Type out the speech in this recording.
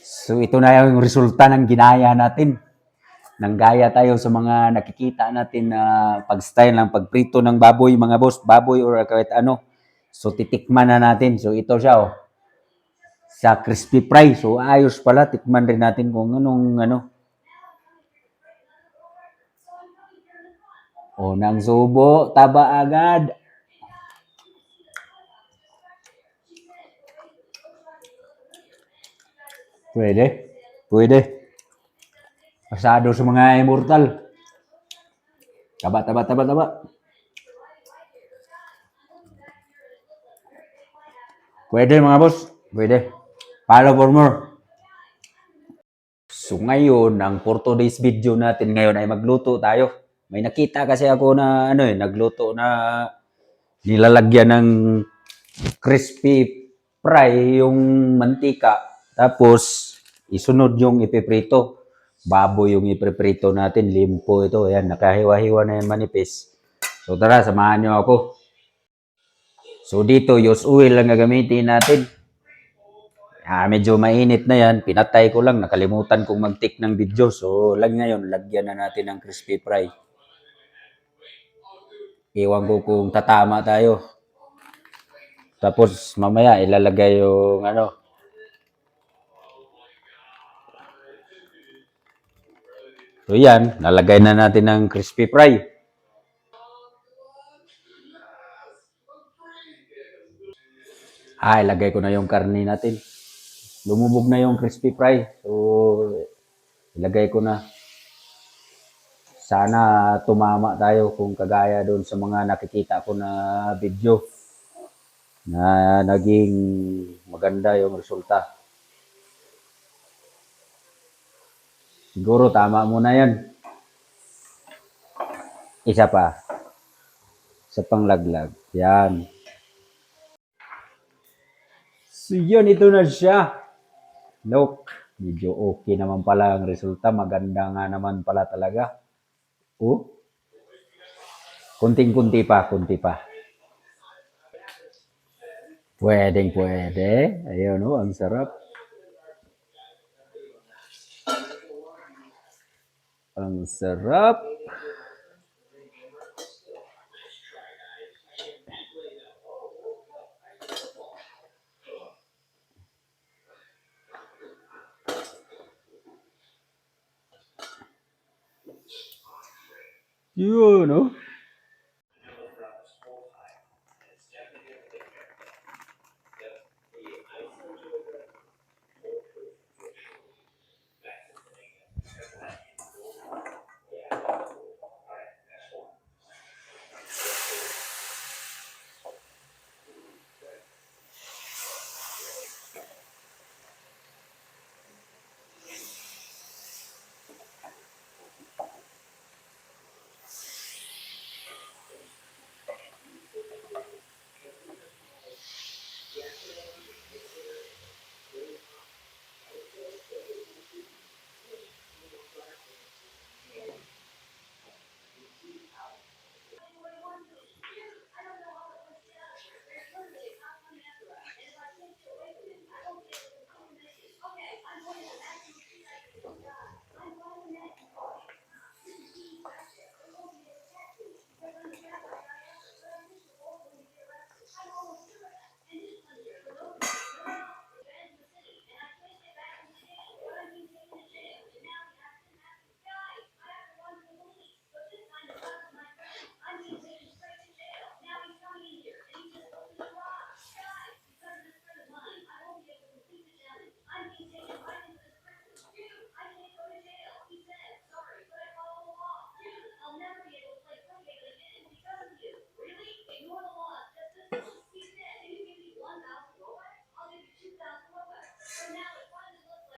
So ito na yung resulta ng ginaya natin. Nanggaya tayo sa mga nakikita natin na pag-style ng pagprito ng baboy, mga boss, baboy or kahit ano. So titikman na natin. So ito siya oh. Sa crispy fry. So ayos pala, tikman rin natin kung anong ano. O nang subo, taba agad. Pwede. Pwede. Pasado sa mga immortal. Taba, taba, taba, taba. Pwede mga boss. Pwede. Follow for more. So ngayon, ang for today's video natin ngayon ay magluto tayo. May nakita kasi ako na ano eh, nagluto na nilalagyan ng crispy fry yung mantika. Tapos, isunod yung ipiprito. Baboy yung ipiprito natin. Limpo ito. Ayan, nakahiwa-hiwa na yan manipis. So tara, samahan nyo ako. So dito, use oil lang gagamitin natin. Ah, medyo mainit na yan. Pinatay ko lang. Nakalimutan kong mag-take ng video. So, lang ngayon, lagyan na natin ng crispy fry. Iwan ko kung tatama tayo. Tapos, mamaya, ilalagay yung ano. So, yan. Nalagay na natin ng crispy fry. Ah, ilagay ko na yung karne natin lumubog na yung crispy fry. So, ilagay ko na. Sana tumama tayo kung kagaya doon sa mga nakikita ko na video na naging maganda yung resulta. Siguro tama mo na yan. Isa pa. Sa panglaglag. Yan. So yun, ito na siya. Look, medyo okay naman pala ang resulta. Maganda nga naman pala talaga. Oh. Kunting-kunti pa, kunti pa. Pwedeng pwede. Ayun, oh, ang sarap. Ang sarap. Yun, no?